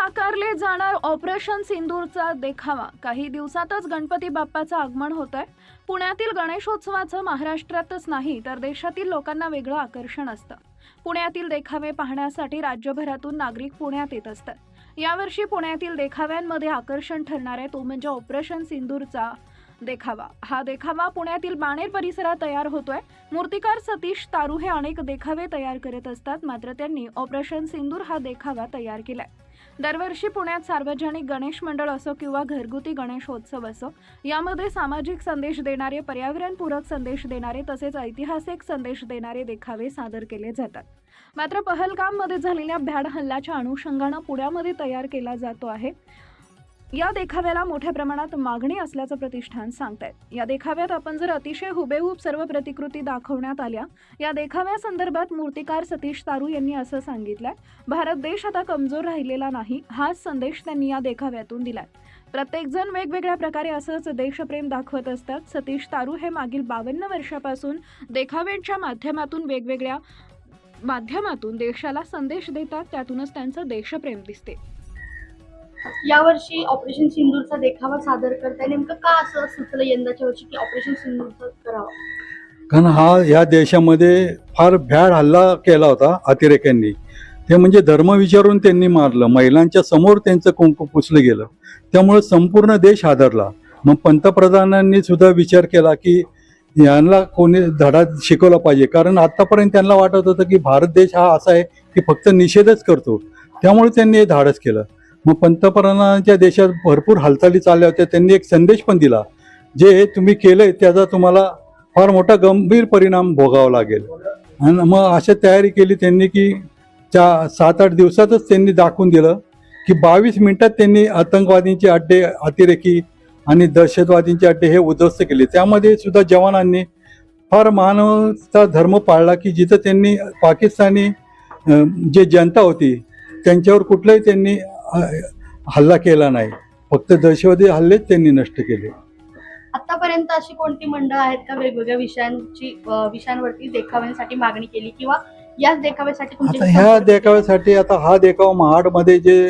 जाणार ऑपरेशन सिंदूरचा देखावा. काही दिवसातच गणपती बाप्पाचं आगमन होत आहे पुण्यातील गणेशोत्सवाचं महाराष्ट्रातच नाही तर देशातील लोकांना वेगळं आकर्षण असतं. पुण्यातील देखावे पाहण्यासाठी राज्यभरातून नागरिक पुण्यात येत असतात. यावर्षी पुण्यातील देखाव्यांमध्ये आकर्षण ठरणार आहे तो म्हणजे ऑपरेशन सिंदूरचा देखावा. हा देखावा पुण्यातील बाणेर परिसरात तयार होतोय. मूर्तिकार सतीश तारू हे अनेक देखावे तयार करत असतात मात्र त्यांनी ऑपरेशन सिंदूर हा देखावा तयार केलाय. दरवर्षी पुण्यात सार्वजनिक गणेश मंडळ असो किंवा घरगुती गणेशोत्सव असो यामध्ये सामाजिक संदेश देणारे पर्यावरणपूरक संदेश देणारे तसेच ऐतिहासिक संदेश देणारे देखावे सादर केले जातात. मात्र पहलगाममध्ये झालेल्या भ्याड हल्ल्याच्या अनुषंगानं पुण्यामध्ये तयार केला जातो आहे. या देखाव्याला मोठ्या प्रमाणात मागणी असल्याचं प्रतिष्ठान सांगतायत. या देखाव्यात आपण जर अतिशय हुबेहूब सर्व प्रतिकृती दाखवण्यात आल्या या देखाव्यासंदर्भात मूर्तिकार सतीश तारू यांनी असं सांगितलंय भारत देश आता कमजोर राहिलेला नाही हाच संदेश त्यांनी या देखाव्यातून दिलाय. प्रत्येकजण वेगवेगळ्या प्रकारे असंच देशप्रेम दाखवत असतात. सतीश तारू हे मागील बावन्न वर्षापासून देखाव्यांच्या माध्यमातून वेगवेगळ्या माध्यमातून देशाला संदेश देतात त्यातूनच त्यांचं देशप्रेम दिसते. यावर्षी ऑपरेशन सिंदूरचा देखावा सादर करताय. नेमकं का असं सुचलं यंदाच्या वर्षी की ऑपरेशन सिंदूरचं करावं? कारण हा या देशामध्ये फार भ्याड हल्ला केला होता अतिरेक्यांनी. ते म्हणजे धर्म विचारून त्यांनी मारलं. महिलांच्या समोर त्यांचं कुंकू पुसलं गेलं. त्यामुळे संपूर्ण देश हादरला. मग पंतप्रधानांनी सुद्धा विचार केला की यांना कोणी धडा शिकवला पाहिजे. कारण आतापर्यंत त्यांना वाटत होतं की भारत देश हा असा आहे की फक्त निषेधच करतो. त्यामुळे त्यांनी हे धाडस केलं. मग पंतप्रधानांच्या देशात भरपूर हालचाली चालल्या होत्या. त्यांनी एक संदेश पण दिला जे तुम्ही केलंय त्याचा तुम्हाला फार मोठा गंभीर परिणाम भोगावा लागेल. आणि मग अशा तयारी केली त्यांनी की त्या सात आठ दिवसातच त्यांनी दाखवून दिलं की बावीस मिनिटात त्यांनी आतंकवादींचे अड्डे अतिरेकी आणि दहशतवादींचे अड्डे हे उद्ध्वस्त केले. त्यामध्ये सुद्धा जवानांनी फार मानवता धर्म पाळला की जिथं त्यांनी पाकिस्तानी जे जनता होती त्यांच्यावर कुठलंही त्यांनी हल्ला केला नाही. फक्त दहशतवादी हल्लेच त्यांनी नष्ट केले. आतापर्यंत अशी कोणती मंडळ आहेत का वेगवेगळ्या विषयांची विषयांवरती देखाव्यांसाठी मागणी केली किंवा याच देखाव्यासाठी आता ह्या देखाव्यासाठी आता हा देखावा महाडमध्ये जे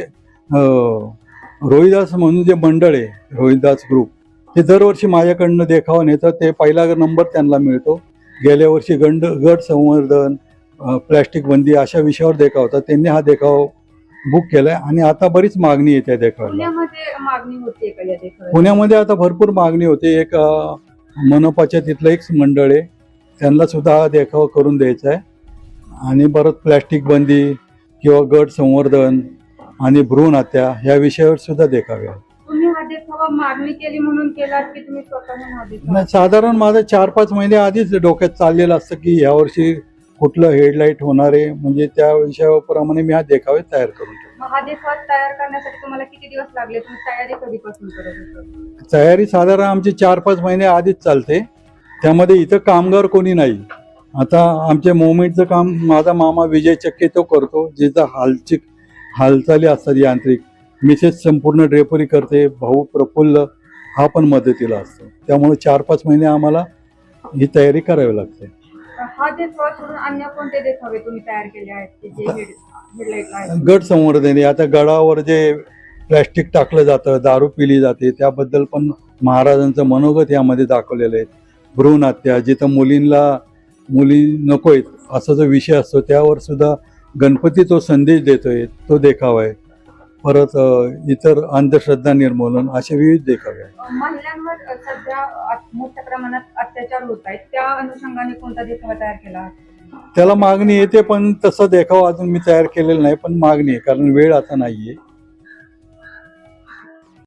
रोहिदास म्हणून जे मंडळ आहे रोहिदास ग्रुप ते दरवर्षी माझ्याकडनं देखावा नेतात. ते पहिला नंबर त्यांना मिळतो. गेल्या वर्षी गंड गट संवर्धन प्लॅस्टिक बंदी अशा विषयावर देखावा होता. त्यांनी हा देखावा बुक केलाय आणि आता बरीच मागणी येते त्या देखाव्याला पुण्यामध्ये मागणी होते का या देखाव्याची पुण्यामध्ये आता भरपूर मागणी होते. एक अं, मनपाच्या तिथलं एक मंडळ आहे. त्यांना सुद्धा हा देखावा करून द्यायचा आहे. आणि परत प्लॅस्टिक बंदी किंवा गट संवर्धन आणि भ्रूण हत्या ह्या विषयावर सुद्धा देखावे आहेत. तुम्ही हा देखावा मागणी केली म्हणून केलात की तुम्ही स्वतःहून हा देखावा? नाही, साधारण माझं चार पाच महिने आधीच डोक्यात चाललेलं असतं की यावर्षी कुठलं हेडलाईट होणार आहे? म्हणजे त्या विषयाप्रमाणे मी हा देखावे तयार करून मग हा देखावा तयार करण्यासाठी तुम्हाला किती दिवस लागले? तुम्ही तयारी कधीपासून करत होता? तयारी साधारण आमची चार पाच महिने आधीच चालते. त्यामध्ये इथं कामगार कोणी नाही. आता आमच्या मोमेंटचं काम माझा मामा विजय चक्के तो करतो. जिथं हालची हालचाली असतात यांत्रिक. मिसेस संपूर्ण ड्रेपरी करते. भाऊ प्रफुल्ल हा पण मदतीला असतो. त्यामुळे चार पाच महिने आम्हाला ही तयारी करावी लागते. हा देखावा सोडून अन्य कोणते देखावे तुम्ही तयार केले आहेत की जे आहेत? गट संवर्धन आहे. आता गडावर जे प्लॅस्टिक टाकलं जातं दारू पिली जाते त्याबद्दल पण महाराजांचं मनोगत यामध्ये दाखवलेलं आहे. भ्रूणहत्या जिथं मुलींना मुली नको आहेत असा जो विषय असतो त्यावर सुद्धा गणपती तो संदेश देतोय तो देखावा आहे. परत इतर अंधश्रद्धा निर्मूलन असे विविध देखावे आहेत. महिलांवर सध्या मोठ्या प्रमाणात अत्याचार होत आहेत. त्या अनुषंगाने कोणता देखावा तयार केला? त्याला मागणी येते पण तसा देखावा अजून मी तयार केलेला नाही पण मागणी आहे कारण वेळ आता नाहीये.